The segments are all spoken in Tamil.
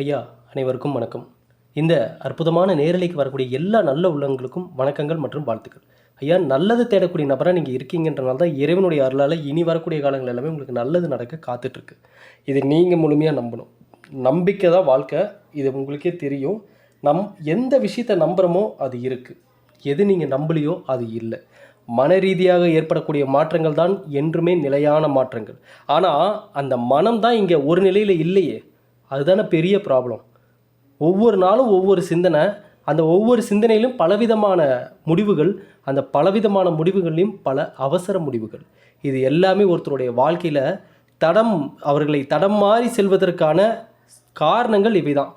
ஐயா அனைவருக்கும் வணக்கம். இந்த அற்புதமான நேரலைக்கு வரக்கூடிய எல்லா நல்ல உள்ளங்களுக்கும் வணக்கங்கள் மற்றும் வாழ்த்துக்கள். ஐயா நல்லது தேடக்கூடிய நபராக நீங்கள் இருக்கீங்கன்றனால தான் இறைவனுடைய அருளால் இனி வரக்கூடிய காலங்கள் எல்லாமே உங்களுக்கு நல்லது நடக்க காத்துட்ருக்கு. இதை நீங்கள் முழுமையாக நம்பணும். நம்பிக்கை தான் வாழ்க்கை. இது உங்களுக்கே தெரியும். நம் எந்த விஷயத்தை நம்புகிறோமோ அது இருக்குது எது நீங்கள் நம்பலையோ அது இல்லை. மன ரீதியாக ஏற்படக்கூடிய மாற்றங்கள் தான் என்றுமே நிலையான மாற்றங்கள். ஆனால் அந்த மனம் தான் இங்கே ஒரு நிலையில் இல்லையே. அதுதானே பெரிய ப்ராப்ளம் ஒவ்வொரு நாளும் ஒவ்வொரு சிந்தனை அந்த ஒவ்வொரு சிந்தனையிலும் பலவிதமான முடிவுகள் அந்த பலவிதமான முடிவுகள்லையும் பல அவசர முடிவுகள். இது எல்லாமே ஒருத்தருடைய வாழ்க்கையில் தடம் அவர்களை தடம் மாறி செல்வதற்கான காரணங்கள் இவை தான்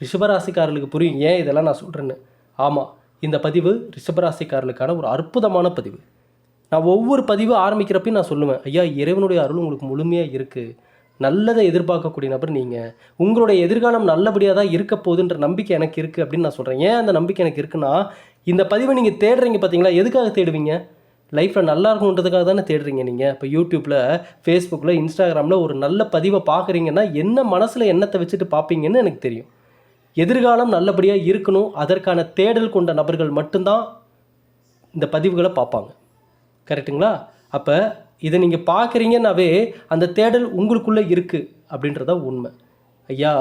ரிஷபராசிக்காரர்களுக்கு புரியும் ஏன் இதெல்லாம் நான் சொல்கிறேன்னு ஆமாம் இந்த பதிவு ரிஷபராசிக்காரர்களுக்கான ஒரு அற்புதமான பதிவு. நான் ஒவ்வொரு பதிவு ஆரம்பிக்கிறப்பையும் நான் சொல்லுவேன் ஐயா இறைவனுடைய அருள் உங்களுக்கு முழுமையாக இருக்குது நல்லதை எதிர்பார்க்கக்கூடிய நபர் நீங்கள் உங்களுடைய எதிர்காலம் நல்லபடியாக தான் இருக்க போகுதுன்ற நம்பிக்கை எனக்கு இருக்குது அப்படின்னு நான் சொல்கிறேன் ஏன் அந்த நம்பிக்கை எனக்கு இருக்குன்னா இந்த பதிவை நீங்கள் தேடுறீங்க பார்த்தீங்களா எதுக்காக தேடுவீங்க? லைஃப்பில் நல்லா இருக்கணுன்றதுக்காக தானே தேடுறீங்க நீங்கள் இப்போ யூடியூப்பில் ஃபேஸ்புக்கில் இன்ஸ்டாகிராமில் ஒரு நல்ல பதிவை பார்க்குறீங்கன்னா என்ன மனசில் எண்ணத்தை வச்சுட்டு பார்ப்பீங்கன்னு எனக்கு தெரியும். எதிர்காலம் நல்லபடியாக இருக்கணும். அதற்கான தேடல் கொண்ட நபர்கள் மட்டும்தான் இந்த பதிவுகளை பார்ப்பாங்க கரெக்ட்டுங்களா? அப்போ இதை நீங்கள் பார்க்குறீங்கன்னாவே அந்த தேடல் உங்களுக்குள்ளே இருக்குது அப்படின்றத உண்மை. ஐயா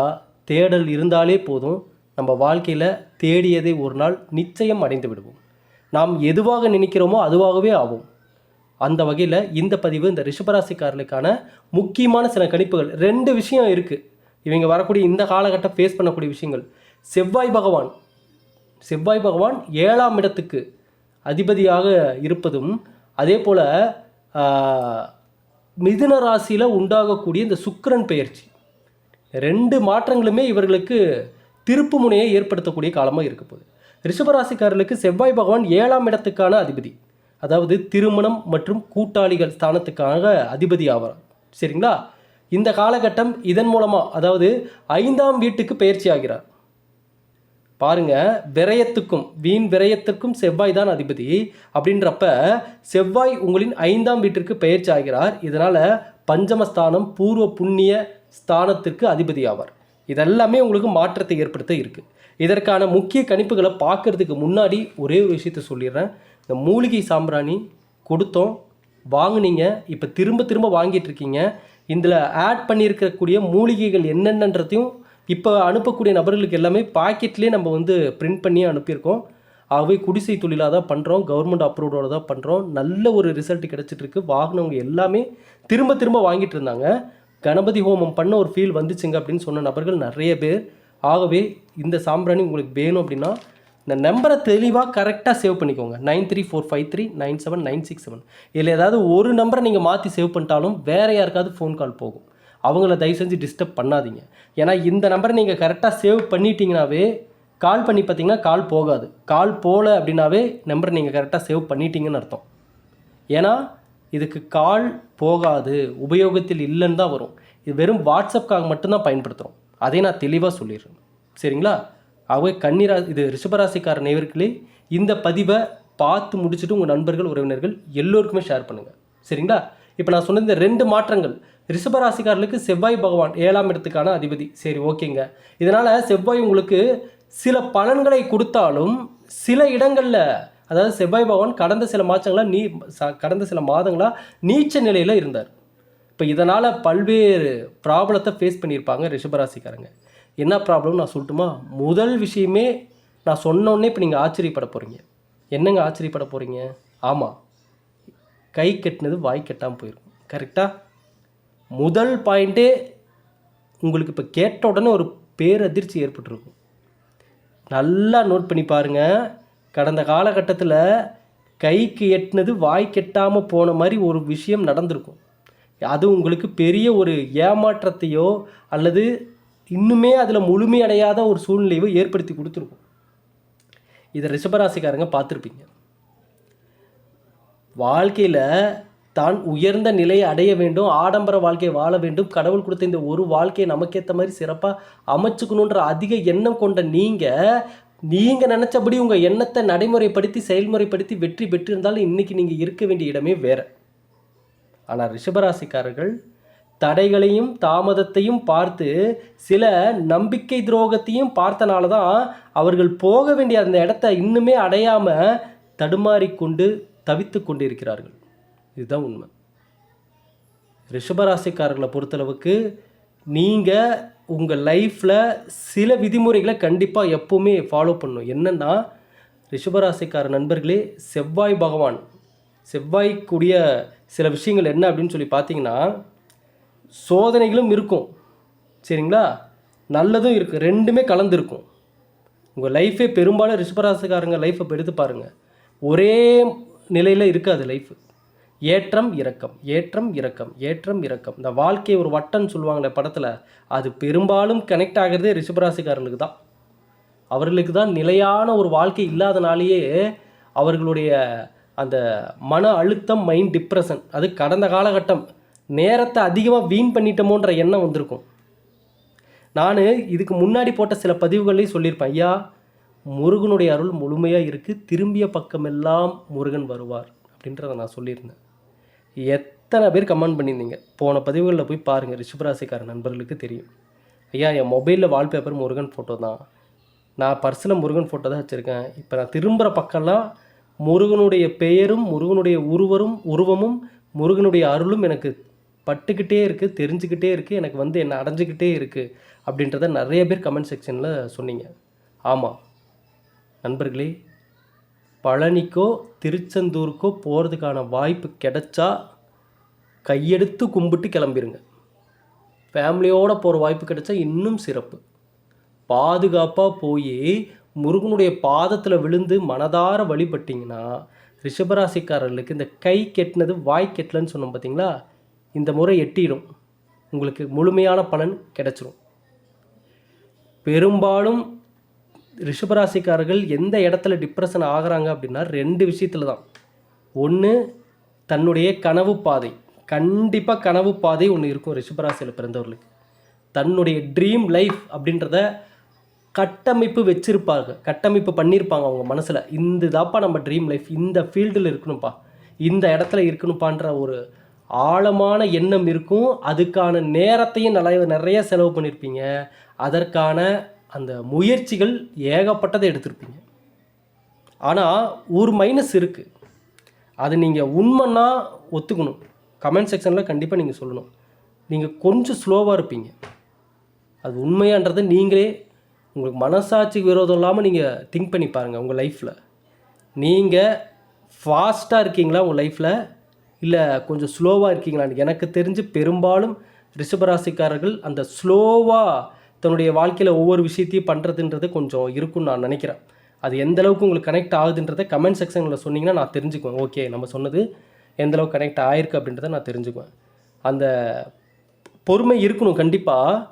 தேடல் இருந்தாலே போதும். நம்ம வாழ்க்கையில் தேடியதை ஒரு நாள் நிச்சயம் அடைந்து விடுவோம். நாம் எதுவாக நினைக்கிறோமோ அதுவாகவே ஆகும் அந்த வகையில் இந்த பதிவு இந்த ரிஷபராசிக்காரர்களுக்கான முக்கியமான சில கணிப்புகள். ரெண்டு விஷயம் இருக்குது இவங்க வரக்கூடிய இந்த காலகட்டம் ஃபேஸ் பண்ணக்கூடிய விஷயங்கள். செவ்வாய் பகவான். செவ்வாய் பகவான் ஏழாம் இடத்துக்கு அதிபதியாக இருப்பதும் அதே போல் மிதுன ராசியில் உண்டாகக்கூடிய இந்த சுக்கரன் பெயர்ச்சி. ரெண்டு மாற்றங்களுமே இவர்களுக்கு திருப்பு முனையை ஏற்படுத்தக்கூடிய காலமாக இருக்க போகுது. ரிஷபராசிக்காரர்களுக்கு செவ்வாய் பகவான் ஏழாம் இடத்துக்கான அதிபதி. அதாவது திருமணம் மற்றும் கூட்டாளிகள் ஸ்தானத்துக்காக அதிபதி ஆவார். சரிங்களா? இந்த காலகட்டம் இதன் மூலமாக அதாவது ஐந்தாம் வீட்டுக்கு பயிற்சி ஆகிறார். பாருங்க விரயத்துக்கும் வீண் விரயத்திற்கும் செவ்வாய் தான் அதிபதி. அப்படின்றப்ப செவ்வாய் உங்களின் ஐந்தாம் வீட்டிற்கு பயிற்சி ஆகிறார். இதனால் பஞ்சமஸ்தானம் பூர்வ புண்ணிய ஸ்தானத்திற்கு அதிபதி ஆவார். இதெல்லாமே உங்களுக்கு மாற்றத்தை ஏற்படுத்த இருக்குது இதற்கான முக்கிய கணிப்புகளை பார்க்கறதுக்கு முன்னாடி ஒரே ஒரு விஷயத்த சொல்லிடுறேன். இந்த மூலிகை சாம்பிராணி கொடுத்தோம் வாங்குனீங்க இப்போ திரும்ப திரும்ப வாங்கிட்டு இருக்கீங்க. இதில் ஆட் பண்ணியிருக்கக்கூடிய மூலிகைகள் என்னென்னன்றதையும் இப்போ அனுப்பக்கூடிய நபர்களுக்கு எல்லாமே பாக்கெட்லேயே நம்ம வந்து பிரிண்ட் பண்ணி அனுப்பியிருக்கோம். ஆகவே குடிசை தொழிலாக தான் பண்ணுறோம் கவர்மெண்ட் அப்ரூவோட தான் பண்ணுறோம் நல்ல ஒரு ரிசல்ட் கிடச்சிட்ருக்கு வாங்கினவங்க எல்லாமே திரும்ப திரும்ப வாங்கிட்டு இருந்தாங்க. கணபதி ஹோமம் பண்ண ஒரு ஃபீல் வந்துச்சுங்க அப்படின்னு சொன்ன நபர்கள் நிறைய பேர். ஆகவே இந்த சாம்பிராணி உங்களுக்கு வேணும் அப்படின்னா இந்த நம்பரை தெளிவாக கரெக்டாக சேவ் பண்ணிக்கோங்க. Nine three four five three nine seven nine six seven இதில் ஏதாவது ஒரு நம்பரை நீங்கள் மாற்றி சேவ் பண்ணிட்டாலும் வேறு யாருக்காவது ஃபோன் கால் போகும். அவங்கள தயவு செஞ்சு டிஸ்டர்ப் பண்ணாதீங்க. ஏன்னா இந்த நம்பரை நீங்கள் கரெக்டாக சேவ் பண்ணிட்டீங்கனாவே கால் பண்ணி பார்த்தீங்கன்னா கால் போகாது. கால் போகல அப்படின்னாவே நம்பரை நீங்கள் கரெக்டாக சேவ் பண்ணிட்டீங்கன்னு அர்த்தம். ஏன்னா இதுக்கு கால் போகாது உபயோகத்தில் இல்லைன்னு தான் வரும். இது வெறும் வாட்ஸ்அப்காக மட்டும்தான் பயன்படுத்துகிறோம் அதை நான் தெளிவாக சொல்லிடுறேன். சரிங்களா? ஆகவே கன்னிரா இது ரிஷபராசிக்கார நேயர்களே இந்த பதிவை பார்த்து முடிச்சுட்டு உங்கள் நண்பர்கள் உறவினர்கள் எல்லோருக்குமே ஷேர் பண்ணுங்கள் சரிங்களா? இப்போ நான் சொன்ன இந்த ரெண்டு மாற்றங்கள். ரிஷபராசிக்காரர்களுக்கு செவ்வாய் பகவான் ஏழாம் இடத்துக்கான அதிபதி. சரி ஓகேங்க. இதனால் செவ்வாய் உங்களுக்கு சில பலன்களை கொடுத்தாலும் சில இடங்களில் அதாவது செவ்வாய் பகவான் கடந்த சில மாதங்களாக நீ கடந்த சில மாதங்களாக நீச்ச நிலையில் இருந்தார். இப்போ இதனால் பல்வேறு ப்ராப்ளத்தை ஃபேஸ் பண்ணியிருப்பாங்க ரிஷபராசிக்காரங்க. என்ன ப்ராப்ளம் நான் சொல்லட்டுமா? முதல் விஷயமே நான் சொன்னோடனே இப்போ நீங்கள் ஆச்சரியப்பட போகிறீங்க என்னங்க ஆச்சரியப்பட போகிறீங்க ஆமாம் கை கெட்டினது வாய் கெட்டாமல் போயிருக்கும் கரெக்டாக முதல் பாயிண்ட்டே உங்களுக்கு இப்போ கேட்ட உடனே ஒரு பேரதிர்ச்சி ஏற்பட்டிருக்கும். நல்லா நோட் பண்ணி பாருங்க. கடந்த காலகட்டத்தில் கைக்கு எட்டினது வாய் கெட்டாமல் போன மாதிரி ஒரு விஷயம் நடந்திருக்கும். அது உங்களுக்கு பெரிய ஒரு ஏமாற்றத்தையோ அல்லது இன்னுமே அதில் முழுமையடையாத ஒரு சூழ்நிலையோ ஏற்படுத்தி கொடுத்துருக்கும். இதை ரிஷபராசிக்காரங்க பார்த்துருப்பீங்க. வாழ்க்கையில் தான் உயர்ந்த நிலையை அடைய வேண்டும் ஆடம்பர வாழ்க்கையை வாழ வேண்டும். கடவுள் கொடுத்த இந்த ஒரு வாழ்க்கையை நமக்கேற்ற மாதிரி சிறப்பாக அமைச்சுக்கணுன்ற அதிக எண்ணம் கொண்ட நீங்கள் நீங்கள் நினச்சபடி உங்கள் எண்ணத்தை நடைமுறைப்படுத்தி செயல்முறைப்படுத்தி வெற்றி பெற்றிருந்தாலும் இன்றைக்கி நீங்கள் இருக்க வேண்டிய இடமே வேறு. ஆனால் ரிஷபராசிக்காரர்கள் தடைகளையும் தாமதத்தையும் பார்த்து சில நம்பிக்கை துரோகத்தையும் பார்த்தனால தான் அவர்கள் போக வேண்டிய அந்த இடத்த இன்னுமே அடையாமல் தடுமாறிக்கொண்டு தவித்து கொண்டு இருக்கிறார்கள் இதுதான் உண்மை. ரிஷபராசிக்காரர்களை பொறுத்தளவுக்கு நீங்கள் உங்கள் லைஃப்பில் சில விதிமுறைகளை கண்டிப்பாக எப்போவுமே ஃபாலோ பண்ணணும். என்னென்னா ரிஷபராசிக்கார நண்பர்களே செவ்வாய் பகவான் செவ்வாய்க்குரிய சில விஷயங்கள் என்ன அப்படின்னு சொல்லி பார்த்தீங்கன்னா சோதனைகளும் இருக்கும். சரிங்களா? நல்லதும் இருக்குது ரெண்டுமே கலந்துருக்கும். உங்கள் லைஃபே பெரும்பாலும் ரிஷபராசிக்காரங்க லைஃப்பை எடுத்து பாருங்கள் ஒரே நிலையில் இருக்காது லைஃப். ஏற்றம் இறக்கம் ஏற்றம் இறக்கம் ஏற்றம் இறக்கம் இந்த வாழ்க்கை ஒரு வட்டம்னு சொல்லுவாங்களே படத்தில் அது பெரும்பாலும் கனெக்ட் ஆகிறதே ரிஷபராசிக்காரர்களுக்கு தான். அவர்களுக்கு தான் நிலையான ஒரு வாழ்க்கை இல்லாதனாலேயே அவர்களுடைய அந்த மன அழுத்தம் மைண்ட் டிப்ரெஷன் அது கடந்த காலகட்டம் நேரத்தை அதிகமாக வீண் பண்ணிட்டோமோன்ற எண்ணம் வந்திருக்கும். நான் இதுக்கு முன்னாடி போட்ட சில பதிவுகளையும் சொல்லியிருப்பேன் ஐயா முருகனுடைய அருள் முழுமையாக இருக்குது திரும்பிய பக்கமெல்லாம் முருகன் வருவார். அப்படின்றத நான் சொல்லியிருந்தேன். எத்தனை பேர் கமெண்ட் பண்ணியிருந்தீங்க? போன பதிவுகளில் போய் பாருங்கள் ரிஷபராசிக்கார நண்பர்களுக்கு தெரியும். ஐயா என் மொபைலில் வால்பேப்பர் முருகன் ஃபோட்டோ தான். நான் பர்ஸில் முருகன் ஃபோட்டோ தான் வச்சுருக்கேன். இப்போ நான் திரும்புகிற பக்கம்லாம் முருகனுடைய பெயரும் முருகனுடைய உருவரும் உருவமும் முருகனுடைய அருளும் எனக்கு பட்டுக்கிட்டே இருக்குது தெரிஞ்சுக்கிட்டே இருக்குது எனக்கு வந்து என்னை அடைஞ்சிக்கிட்டே இருக்குது அப்படின்றத நிறைய பேர் கமெண்ட் செக்ஷனில் சொன்னீங்க. ஆமாம் நண்பர்களே பழனிக்கோ திருச்செந்தூருக்கோ போகிறதுக்கான வாய்ப்பு கிடைச்சா கையெடுத்து கும்பிட்டு கிளம்பிடுங்க ஃபேமிலியோடு போகிற வாய்ப்பு கிடைச்சா இன்னும் சிறப்பு. பாதுகாப்பாக போய் முருகனுடைய பாதத்தில் விழுந்து மனதார வழிபட்டிங்கன்னா ரிஷபராசிக்காரர்களுக்கு இந்த கை கெட்டினது வாய் கெட்டலன்னு சொன்னோம் பார்த்தீங்களா இந்த முறை எட்டிடும். உங்களுக்கு முழுமையான பலன் கிடைச்சிரும். பெரும்பாலும் ரிஷபராசிக்காரர்கள் எந்த இடத்துல டிப்ரெஷன் ஆகிறாங்க அப்படின்னா ரெண்டு விஷயத்தில் தான் ஒன்று தன்னுடைய கனவு பாதை. கண்டிப்பாக கனவு பாதை ஒன்று இருக்கும் ரிஷபராசியில் பிறந்தவர்களுக்கு. தன்னுடைய ட்ரீம் லைஃப் அப்படின்றத கட்டமைப்பு வச்சுருப்பாங்க. கட்டமைப்பு பண்ணியிருப்பாங்க அவங்க மனசில். இந்த இதாப்பா நம்ம ட்ரீம் லைஃப் இந்த ஃபீல்டில் இருக்கணும்ப்பா. இந்த இடத்துல இருக்கணும்ப்பான்ற ஒரு ஆழமான எண்ணம் இருக்கும். அதுக்கான நேரத்தையும் நல்லா நிறைய செலவு பண்ணியிருப்பீங்க அதற்கான அந்த முயற்சிகள் ஏகப்பட்டதை எடுத்திருப்பீங்க. ஆனால் ஒரு மைனஸ் இருக்குது அது நீங்கள் உண்மைன்னா ஒத்துக்கணும். கமெண்ட் செக்ஷனில் கண்டிப்பாக நீங்கள் சொல்லணும். நீங்கள் கொஞ்சம் ஸ்லோவாக இருப்பீங்க. அது உண்மையான்றதை நீங்களே உங்களுக்கு மனசாட்சிக்கு விரோதம் இல்லாமல் நீங்கள் திங்க் பண்ணி பாருங்கள் உங்கள் லைஃப்பில் நீங்கள் ஃபாஸ்ட்டாக இருக்கீங்களா உங்கள் லைஃப்பில் இல்லை கொஞ்சம் ஸ்லோவாக இருக்கீங்களான்னு எனக்கு தெரிஞ்சு பெரும்பாலும் ரிஷபராசிக்காரர்கள் அந்த ஸ்லோவாக தன்னுடைய வாழ்க்கையில் ஒவ்வொரு விஷயத்தையும் பண்ணுறதுன்றது கொஞ்சம் இருக்கும்னு நான் நினைக்கிறேன். அது எந்த அளவுக்கு உங்களுக்கு கனெக்ட் ஆகுதுன்றதை கமெண்ட் செக்ஷனில் சொன்னீங்கன்னா நான் தெரிஞ்சுக்குவேன். ஓகே நம்ம சொன்னது எந்த அளவுக்கு கனெக்ட் ஆயிருக்கு அப்படின்றத நான் தெரிஞ்சுக்குவேன். அந்த பொறுமை இருக்கணும் கண்டிப்பாக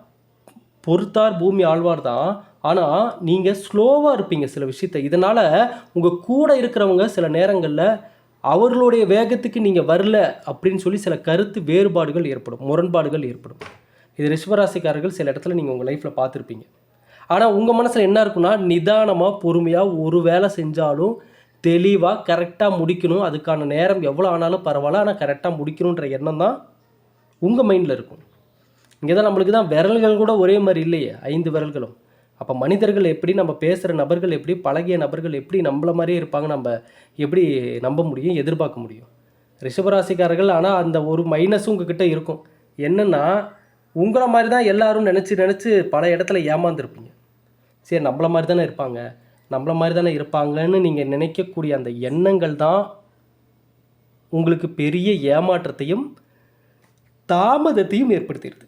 பொறுத்தார் பூமி ஆழ்வார் தான். ஆனால் நீங்கள் ஸ்லோவாக இருப்பீங்க சில விஷயத்த. இதனால் உங்கள் கூட இருக்கிறவங்க சில நேரங்களில் அவர்களுடைய வேகத்துக்கு நீங்கள் வரல அப்படின்னு சொல்லி சில கருத்து வேறுபாடுகள் ஏற்படும் முரண்பாடுகள் ஏற்படும். இது ரிஷபராசிக்காரர்கள் சில இடத்துல நீங்கள் உங்கள் லைஃப்பில் பார்த்துருப்பீங்க. ஆனால் உங்கள் மனசில் என்ன இருக்குன்னா நிதானமாக பொறுமையாக ஒரு வேலை செஞ்சாலும் தெளிவாக கரெக்டாக முடிக்கணும். அதுக்கான நேரம் எவ்வளோ ஆனாலும் பரவாயில்ல. ஆனால் கரெக்டாக முடிக்கணுன்ற எண்ணம் தான் உங்கள் மைண்டில் இருக்கும். இங்கே தான் நம்மளுக்கு தான் விரல்கள் கூட ஒரே மாதிரி இல்லையே ஐந்து விரல்களும். அப்போ மனிதர்கள் எப்படி நம்ம பேசுகிற நபர்கள் எப்படி பழகிய நபர்கள் எப்படி நம்மள மாதிரியே இருப்பாங்க நம்ம எப்படி நம்ப முடியும் எதிர்பார்க்க முடியும். ரிஷபராசிக்காரர்கள் ஆனால் அந்த ஒரு மைனஸும் உங்ககிட்ட இருக்கும். என்னென்னா உங்களை மாதிரி தான் எல்லாரும் நினச்சி நினச்சி பல இடத்துல ஏமாந்துருப்பீங்க. சரி நம்மள மாதிரி தானே இருப்பாங்க. நம்மள மாதிரி தானே இருப்பாங்கன்னு நீங்கள் நினைக்கக்கூடிய அந்த எண்ணங்கள் தான் உங்களுக்கு பெரிய ஏமாற்றத்தையும் தாமதத்தையும் ஏற்படுத்திடுது.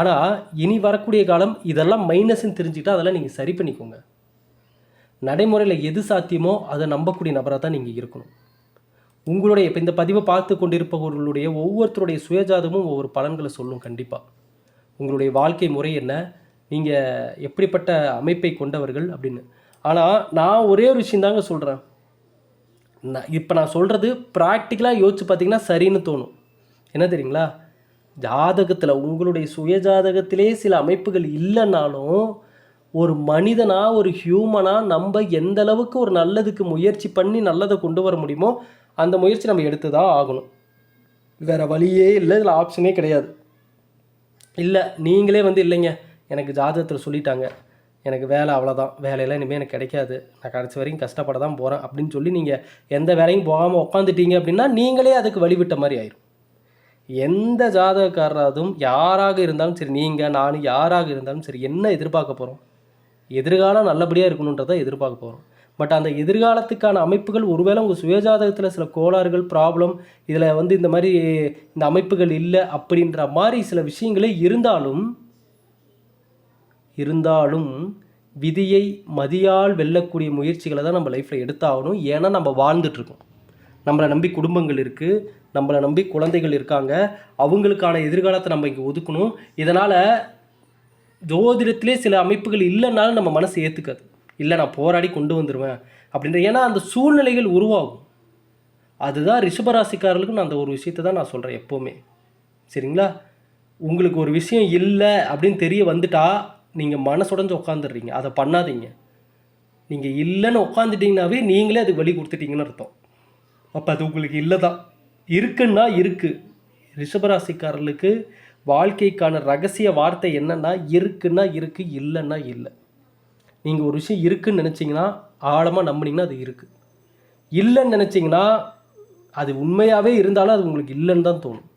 ஆனால் இனி வரக்கூடிய காலம் இதெல்லாம் மைனஸ்ன்னு தெரிஞ்சுக்கிட்டா அதெல்லாம் நீங்கள் சரி பண்ணிக்கோங்க. நடைமுறையில் எது சாத்தியமோ அதை நம்பக்கூடிய நபராக தான் நீங்கள் இருக்கணும். உங்களுடைய இப்போ இந்த பதிவை பார்த்து கொண்டிருப்பவர்களுடைய ஒவ்வொருத்தருடைய சுயஜாதமும் ஒவ்வொரு பலன்களை சொல்லும் கண்டிப்பாக உங்களுடைய வாழ்க்கை முறை என்ன? நீங்கள் எப்படிப்பட்ட அமைப்பை கொண்டவர்கள் அப்படின்னு. ஆனால் நான் ஒரே ஒரு விஷயம் தாங்க சொல்கிறேன் நான் இப்போ நான் சொல்கிறது ப்ராக்டிக்கலாக யோசிச்சு பார்த்தீங்கன்னா சரின்னு தோணும். என்ன தெரியுங்களா? ஜாதகத்தில் உங்களுடைய சுய ஜாதகத்திலே சில அமைப்புகள் இல்லைனாலும் ஒரு மனிதனாக ஒரு ஹியூமனாக நம்ம எந்த அளவுக்கு ஒரு நல்லதுக்கு முயற்சி பண்ணி நல்லதை கொண்டு வர முடியுமோ அந்த முயற்சி நம்ம எடுத்து தான் ஆகணும். வேறு வழியே இல்லை இதில் ஆப்ஷனே கிடையாது. இல்லை நீங்களே வந்து இல்லைங்க. எனக்கு ஜாதகத்தில் சொல்லிட்டாங்க. எனக்கு வேலை அவ்வளோதான் வேலையெல்லாம் இனிமேல் எனக்கு கிடைக்காது. நான் கடைசி வரைக்கும் கஷ்டப்பட தான் போகிறேன் அப்படின்னு சொல்லி நீங்கள் எந்த வேலையும் போகாமல் உட்காந்துட்டீங்க அப்படின்னா நீங்களே அதுக்கு வழிவிட்ட மாதிரி ஆயிரும். எந்த ஜாதகக்காரராதும் யாராக இருந்தாலும் சரி நீங்கள் நான் யாராக இருந்தாலும் சரி என்ன எதிர்பார்க்க போகிறோம் எதிர்காலம் நல்லபடியாக இருக்கணுன்றதை எதிர்பார்க்க போகிறோம் பட் அந்த எதிர்காலத்துக்கான அமைப்புகள் ஒருவேளை உங்கள் சுயஜாதகத்தில் சில கோளாறுகள் ப்ராப்ளம் இதில் வந்து இந்த மாதிரி இந்த அமைப்புகள் இல்லை அப்படின்ற மாதிரி சில விஷயங்களே இருந்தாலும் இருந்தாலும் விதியை மதியால் வெல்லக்கூடிய முயற்சிகளை தான் நம்ம லைஃப்பில் எடுத்தாகணும். ஏன்னா நம்ம வாழ்ந்துட்டுருக்கோம். நம்மளை நம்பி குடும்பங்கள் இருக்குது நம்மளை நம்பி குழந்தைகள் இருக்காங்க அவங்களுக்கான எதிர்காலத்தை நம்ம இங்கே ஒதுக்கணும். இதனால் ஜோதிடத்திலே சில அமைப்புகள் இல்லைன்னாலும் நம்ம மனசு ஏற்றுக்காது இல்லை நான் போராடி கொண்டு வந்துடுவேன் அப்படின்ற ஏன்னா அந்த சூழ்நிலைகள் உருவாகும். அதுதான் ரிஷபராசிக்காரர்களுக்கு நான் அந்த ஒரு விஷயத்தை தான் நான் சொல்கிறேன் எப்போவுமே. சரிங்களா? உங்களுக்கு ஒரு விஷயம் இல்லை அப்படின்னு தெரிய வந்துட்டா நீங்கள் மனசுடைஞ்சு உட்காந்துடுறீங்க அதை பண்ணாதீங்க. நீங்கள் இல்லைன்னு உட்காந்துட்டிங்கனாவே நீங்களே அதுக்கு வழி கொடுத்துட்டீங்கன்னு அர்த்தம். அப்போ அது உங்களுக்கு இல்லை தான். இருக்குன்னா இருக்குது ரிஷபராசிக்காரர்களுக்கு வாழ்க்கைக்கான ரகசிய வார்த்தை என்னென்னா இருக்குன்னா இருக்குது இல்லைன்னா இல்லை. நீங்கள் ஒரு விஷயம் இருக்குன்னு நினச்சிங்கன்னா ஆழமாக நம்புனீங்கன்னா அது இருக்குது இல்லைன்னு நினச்சிங்கன்னா அது உண்மையாகவே இருந்தாலும் அது உங்களுக்கு இல்லைன்னு தான் தோணும்.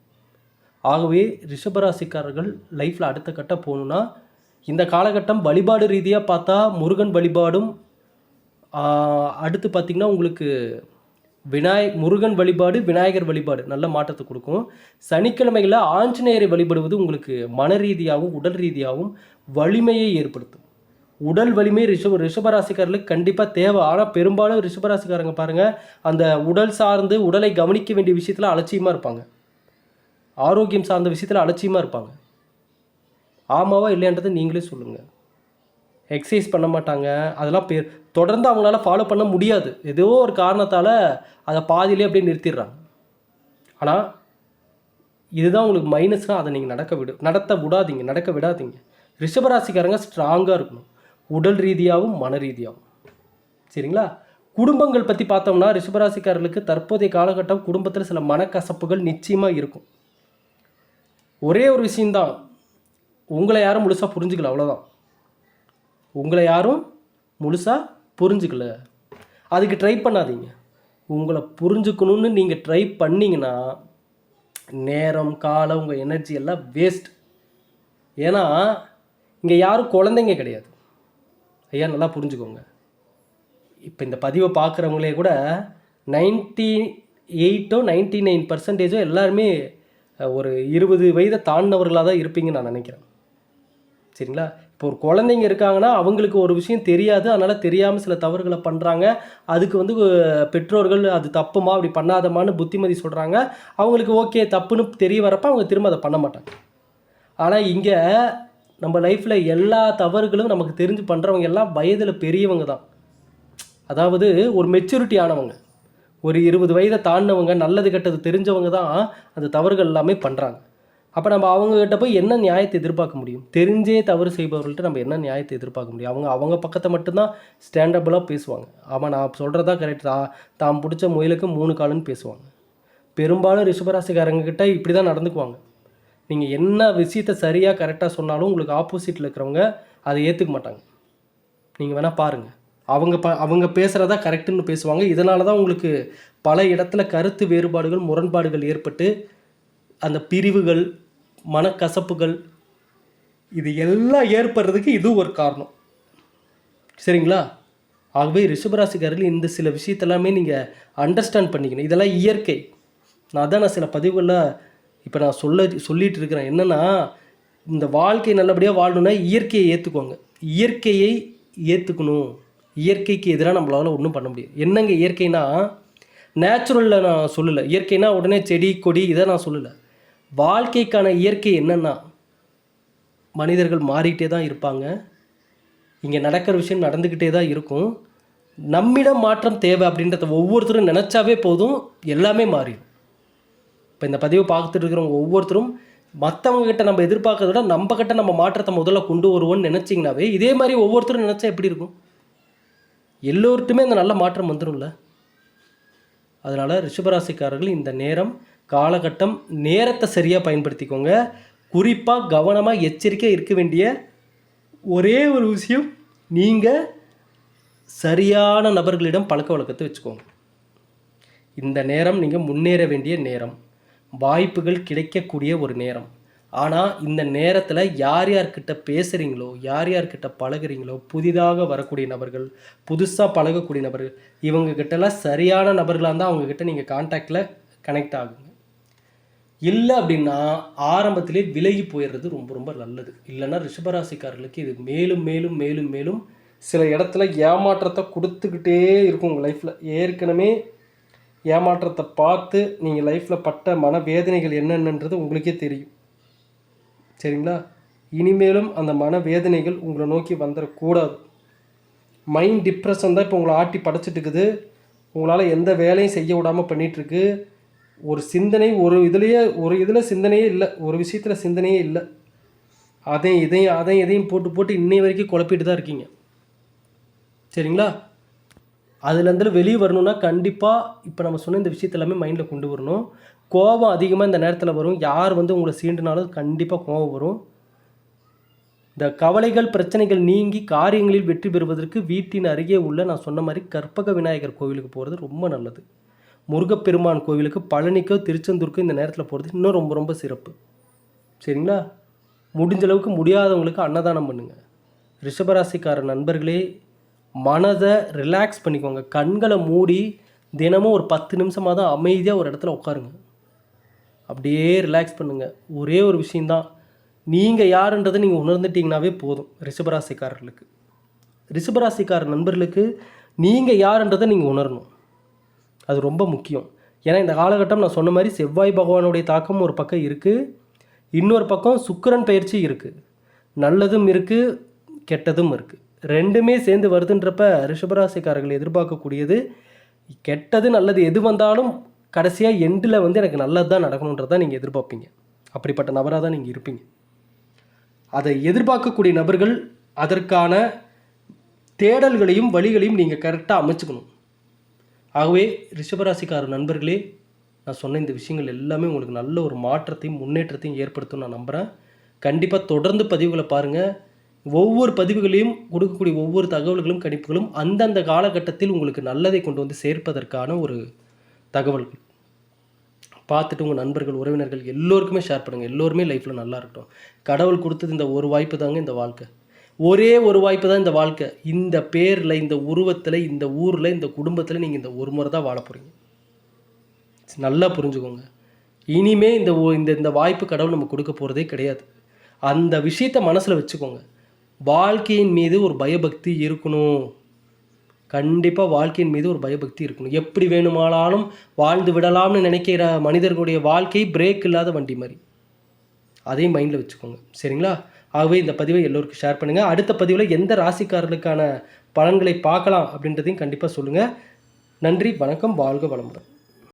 ஆகவே ரிஷபராசிக்காரர்கள் லைஃப்பில் அடுத்த கட்டம் போகணுன்னா இந்த காலகட்டம் வழிபாடு ரீதியாக பார்த்தா முருகன் வழிபாடும் அடுத்து பார்த்திங்கன்னா உங்களுக்கு விநாயக் முருகன் வழிபாடு விநாயகர் வழிபாடு நல்ல மாற்றத்தை கொடுக்கும். சனிக்கிழமைகளில் ஆஞ்சநேயரை வழிபடுவது உங்களுக்கு மன ரீதியாகவும் உடல் ரீதியாகவும் வலிமையை ஏற்படுத்தும். உடல் வலிமை ரிஷப ரிஷபராசிக்காரர்களுக்கு கண்டிப்பாக தேவை. ஆனால் பெரும்பாலும் ரிஷபராசிக்காரங்க பாருங்கள் அந்த உடல் சார்ந்து உடலை கவனிக்க வேண்டிய விஷயத்தில் அலட்சியமாக இருப்பாங்க. ஆரோக்கியம் சார்ந்த விஷயத்தில் அலட்சியமாக இருப்பாங்க. ஆமாவா இல்லையான்றதை நீங்களே சொல்லுங்கள் எக்ஸசைஸ் பண்ண மாட்டாங்க. அதெல்லாம் பேர் தொடர்ந்து அவங்களால ஃபாலோ பண்ண முடியாது. ஏதோ ஒரு காரணத்தால் அதை பாதியிலே அப்படியே நிறுத்திடுறாங்க. ஆனால் இதுதான் உங்களுக்கு மைனஸ்னால் அதை நீங்கள் நடக்க விடு நடத்த விடாதீங்க நடக்க விடாதீங்க. ரிஷபராசிக்காரங்க ஸ்ட்ராங்காக இருக்கணும். உடல் ரீதியாகவும் மன ரீதியாகவும் சரிங்களா? குடும்பங்கள் பற்றி பார்த்தோம்னா ரிஷபராசிக்காரர்களுக்கு தற்போதைய காலகட்டம் குடும்பத்தில் சில மனக்கசப்புகள் நிச்சயமாக இருக்கும். ஒரே ஒரு விஷயந்தான் உங்களை யாரும் முழுசாக புரிஞ்சுக்கல அவ்வளோதான் உங்களை யாரும் முழுசாக புரிஞ்சுக்கல. அதுக்கு ட்ரை பண்ணாதீங்க. உங்களை புரிஞ்சுக்கணும்னு நீங்கள் ட்ரை பண்ணிங்கன்னா நேரம் காலம் உங்கள் எனர்ஜி எல்லாம் வேஸ்ட் ஏன்னா இங்கே யாரும் குழந்தைங்க கிடையாது. ஐயா நல்லா புரிஞ்சுக்கோங்க. இப்போ இந்த பதிவை பார்க்குறவங்களே கூட நைன்டி எயிட்டோ நைன்ட்டி நைன் பர்சன்டேஜோ எல்லாருமே ஒரு இருபது வயதை தாண்டினவர்களாக தான் இருப்பீங்கன்னு நான் நினைக்கிறேன். சரிங்களா? இப்போ ஒரு குழந்தைங்க இருக்காங்கன்னா அவங்களுக்கு ஒரு விஷயம் தெரியாது. அதனால் தெரியாமல் சில தவறுகளை பண்ணுறாங்க அதுக்கு வந்து பெற்றோர்கள் அது தப்புமா அப்படி பண்ணாதமான்னு புத்திமதி சொல்கிறாங்க அவங்களுக்கு ஓகே தப்புன்னு தெரிய வரப்போ அவங்க திரும்ப அதை பண்ண மாட்டாங்க. ஆனால் இங்கே நம்ம லைஃப்பில் எல்லா தவறுகளும் நமக்கு தெரிஞ்சு பண்ணுறவங்க எல்லாம் வயதில் பெரியவங்க தான். அதாவது ஒரு மெச்சூரிட்டி ஆனவங்க. ஒரு இருபது வயதை தாண்டினவங்க நல்லது கெட்டது தெரிஞ்சவங்க தான் அந்த தவறுகள் எல்லாமே பண்ணுறாங்க அப்போ நம்ம அவங்கக்கிட்ட போய் என்ன நியாயத்தை எதிர்பார்க்க முடியும்? தெரிஞ்சே தவறு செய்பவர்கள்ட்ட நம்ம என்ன நியாயத்தை எதிர்பார்க்க முடியும்? அவங்க அவங்க பக்கத்தை மட்டும்தான் ஸ்டாண்டபிளாக பேசுவாங்க. ஆமாம் நான் சொல்கிறதா கரெக்ட் தான். தாம் பிடிச்ச முயலுக்கு மூணு காலுன்னு பேசுவாங்க. பெரும்பாலும் ரிஷபராசிக்காரங்கக்கிட்ட இப்படி தான் நடந்துக்குவாங்க. நீங்கள் என்ன விஷயத்த சரியாக கரெக்டாக சொன்னாலும் உங்களுக்கு ஆப்போசிட்டில் இருக்கிறவங்க அதை ஏற்றுக்க மாட்டாங்க. நீங்கள் வேணால் பாருங்கள் அவங்க ப அவங்க பேசுகிறதா கரெக்டுன்னு பேசுவாங்க. இதனால தான் உங்களுக்கு பல இடத்துல கருத்து வேறுபாடுகள் முரண்பாடுகள் ஏற்பட்டு அந்த பிரிவுகள் மனக்கசப்புகள் இது எல்லாம் ஏற்படுறதுக்கு இது ஒரு காரணம். சரிங்களா? ஆகவே ரிஷபராசிக்காரர்கள் இந்த சில விஷயத்தெல்லாமே நீங்கள் அண்டர்ஸ்டாண்ட் பண்ணிக்கணும். இதெல்லாம் இயற்கை. நான் தான் நான் சில பதிவுகளில் இப்போ நான் சொல்ல சொல்லிட்டு இருக்கிறேன் என்னென்னா இந்த வாழ்க்கை நல்லபடியாக வாழணுன்னா இயற்கையை ஏற்றுக்கோங்க இயற்கையை ஏற்றுக்கணும் இயற்கைக்கு எதிராக நம்மளால ஒன்றும் பண்ண முடியாது. என்னங்க இயற்கைனா? நேச்சுரலில் நான் சொல்லலை. இயற்கைனா உடனே செடி கொடி இதை நான் சொல்லலை. வாழ்க்கைக்கான இயற்கை என்னென்னா மனிதர்கள் மாறிக்கிட்டே தான் இருப்பாங்க. இங்கே நடக்கிற விஷயம் நடந்துக்கிட்டே தான் இருக்கும். நம்மிடம் மாற்றம் தேவை அப்படின்றத ஒவ்வொருத்தரும் நினச்சாவே போதும். எல்லாமே மாறிடும். இப்போ இந்த பதிவை பார்த்துட்டு இருக்கிறவங்க ஒவ்வொருத்தரும் மற்றவங்ககிட்ட நம்ம எதிர்பார்க்கறத விட நம்ம கிட்ட நம்ம மாற்றத்தை முதல்ல கொண்டு வருவோம்னு நினச்சிங்கனாவே இதே மாதிரி ஒவ்வொருத்தரும் நினச்சா எப்படி இருக்கும்? எல்லோருட்டுமே அந்த நல்ல மாற்றம் வந்துடும்ல அதனால் ரிஷபராசிக்காரர்கள் இந்த நேரம் காலகட்டம் நேரத்தை சரியாக பயன்படுத்திக்கோங்க. குறிப்பாக கவனமாக எச்சரிக்கையாக இருக்க வேண்டிய ஒரே ஒரு விஷயம் நீங்கள் சரியான நபர்களிடம் பழக்க வழக்கத்தை வச்சுக்கோங்க. இந்த நேரம் நீங்கள் முன்னேற வேண்டிய நேரம். வாய்ப்புகள் கிடைக்கக்கூடிய ஒரு நேரம். ஆனால் இந்த நேரத்தில் யார் யார்கிட்ட பேசுகிறீங்களோ யார் யார்கிட்ட பழகுறீங்களோ புதிதாக வரக்கூடிய நபர்கள் புதுசாக பழகக்கூடிய நபர்கள் இவங்கக்கிட்டலாம் சரியான நபர்களாக இருந்தால் அவங்கக்கிட்ட நீங்கள் காண்டாக்டில் கனெக்ட் ஆகுங்க. இல்லை அப்படின்னா ஆரம்பத்திலே விலகி போயிடுறது ரொம்ப ரொம்ப நல்லது. இல்லைன்னா ரிஷபராசிக்காரர்களுக்கு இது மேலும் மேலும் மேலும் மேலும் சில இடத்துல ஏமாற்றத்தை கொடுத்துக்கிட்டே இருக்கும் உங்கள் லைஃப்பில் ஏற்கனவே ஏமாற்றத்தை பார்த்து நீங்கள் லைஃப்பில் பட்ட மனவேதனைகள் என்னென்னன்றது உங்களுக்கே தெரியும். சரிங்களா? இனிமேலும் அந்த மனவேதனைகள் உங்களை நோக்கி வந்துடக்கூடாது மைண்ட் டிப்ரெஷன் தான் இப்போ உங்களை ஆட்டி படைச்சிட்டு இருக்குது உங்களால் எந்த வேலையும் செய்ய விடாமல் பண்ணிகிட்ருக்கு ஒரு சிந்தனை ஒரு இதுலேயே ஒரு இதில் சிந்தனையே இல்லை. ஒரு விஷயத்தில் சிந்தனையே இல்லை. அதையும் இதையும் அதையும் இதையும் போட்டு போட்டு இன்னை வரைக்கும் குழப்பிட்டு தான் இருக்கீங்க. சரிங்களா? அதுலேருந்து வெளியே வரணும்னா கண்டிப்பாக இப்போ நம்ம சொன்ன இந்த விஷயத்த எல்லாமே மைண்டில் கொண்டு வரணும். கோபம் அதிகமாக இந்த நேரத்தில் வரும். யார் வந்து உங்களை சீண்டுனாலும் கண்டிப்பாக கோபம் வரும். இந்த கவலைகள் பிரச்சனைகள் நீங்கி காரியங்களில் வெற்றி பெறுவதற்கு வீட்டின் அருகே உள்ள நான் சொன்ன மாதிரி கற்பக விநாயகர் கோவிலுக்கு போகிறது ரொம்ப நல்லது. முருகப்பெருமான் கோவிலுக்கு பழனிக்கோ திருச்செந்தூருக்கோ இந்த நேரத்தில் போகிறது இன்னும் ரொம்ப ரொம்ப சிறப்பு. சரிங்களா? முடிஞ்சளவுக்கு முடியாதவங்களுக்கு அன்னதானம் பண்ணுங்கள் ரிஷபராசிக்கார நண்பர்களே மனதை ரிலாக்ஸ் பண்ணிக்கோங்க. கண்களை மூடி தினமும் ஒரு பத்து நிமிஷமாக தான் அமைதியாக ஒரு இடத்துல உட்காருங்க. அப்படியே ரிலாக்ஸ் பண்ணுங்கள் ஒரே ஒரு விஷயந்தான் நீங்கள் யாருன்றதை நீங்கள் உணர்ந்துட்டீங்கனாவே போதும். ரிஷபராசிக்காரர்களுக்கு. ரிஷபராசிக்கார நண்பர்களுக்கு நீங்கள் யாருன்றதை நீங்கள் உணரணும். அது ரொம்ப முக்கியம். ஏன்னா இந்த காலகட்டம் நான் சொன்ன மாதிரி செவ்வாய் பகவானுடைய தாக்கம் ஒரு பக்கம் இருக்குது இன்னொரு பக்கம் சுக்கிரன் பயிற்சி இருக்குது நல்லதும் இருக்குது கெட்டதும் இருக்குது ரெண்டுமே சேர்ந்து வருதுன்றப்ப ரிஷபராசிக்காரர்கள் எதிர்பார்க்கக்கூடியது கெட்டது நல்லது எது வந்தாலும் கடைசியாக எண்டில் வந்து எனக்கு நல்லது தான் நடக்கணுன்றதான் நீங்கள் எதிர்பார்ப்பீங்க. அப்படிப்பட்ட நபராக தான் நீங்கள் இருப்பீங்க. அதை எதிர்பார்க்கக்கூடிய நபர்கள் அதற்கான தேடல்களையும் வழிகளையும் நீங்கள் கரெக்டாக அமைச்சுக்கணும். ஆகவே ரிஷபராசிக்கார நண்பர்களே நான் சொன்ன இந்த விஷயங்கள் எல்லாமே உங்களுக்கு நல்ல ஒரு மாற்றத்தையும் முன்னேற்றத்தையும் ஏற்படுத்தும் நான் நம்புகிறேன் கண்டிப்பாக தொடர்ந்து பதிவுகளை பாருங்கள் ஒவ்வொரு பதிவுகளையும் கொடுக்கக்கூடிய ஒவ்வொரு தகவல்களும் கணிப்புகளும் அந்தந்த காலகட்டத்தில் உங்களுக்கு நல்லதை கொண்டு வந்து சேர்ப்பதற்கான ஒரு தகவல்கள் பார்த்துட்டு உங்கள் நண்பர்கள் உறவினர்கள் எல்லோருக்குமே ஷேர் பண்ணுங்கள் எல்லோருமே லைஃப்பில் நல்லா இருக்கட்டும். கடவுள் கொடுத்தது இந்த ஒரு வாய்ப்பு தாங்க இந்த வாழ்க்கை. ஒரே ஒரு வாய்ப்பு தான் இந்த வாழ்க்கை. இந்த பேரில் இந்த உருவத்தில் இந்த ஊரில் இந்த குடும்பத்தில் நீங்கள் இந்த ஒரு முறை தான் வாழ போகிறீங்க நல்லா புரிஞ்சுக்கோங்க. இனிமே இந்த இந்த இந்த வாய்ப்பு கடவுள் நம்ம கொடுக்க போகிறதே கிடையாது. அந்த விஷயத்தை மனசில் வச்சுக்கோங்க. வாழ்க்கையின் மீது ஒரு பயபக்தி இருக்கணும். கண்டிப்பாக வாழ்க்கையின் மீது ஒரு பயபக்தி இருக்கணும். எப்படி வேணுமானாலும் வாழ்ந்து விடலாம்னு நினைக்கிற மனிதர்களுடைய வாழ்க்கை பிரேக் இல்லாத வண்டி மாதிரி. அதையும் மைண்டில் வச்சுக்கோங்க. சரிங்களா? ஆகவே இந்த பதிவை எல்லோருக்கும் ஷேர் பண்ணுங்கள் அடுத்த பதிவில் எந்த ராசிக்காரர்களுக்கான பலன்களை பார்க்கலாம் அப்படின்றதையும் கண்டிப்பாக சொல்லுங்கள் நன்றி வணக்கம் வாழ்க வளமுடன்.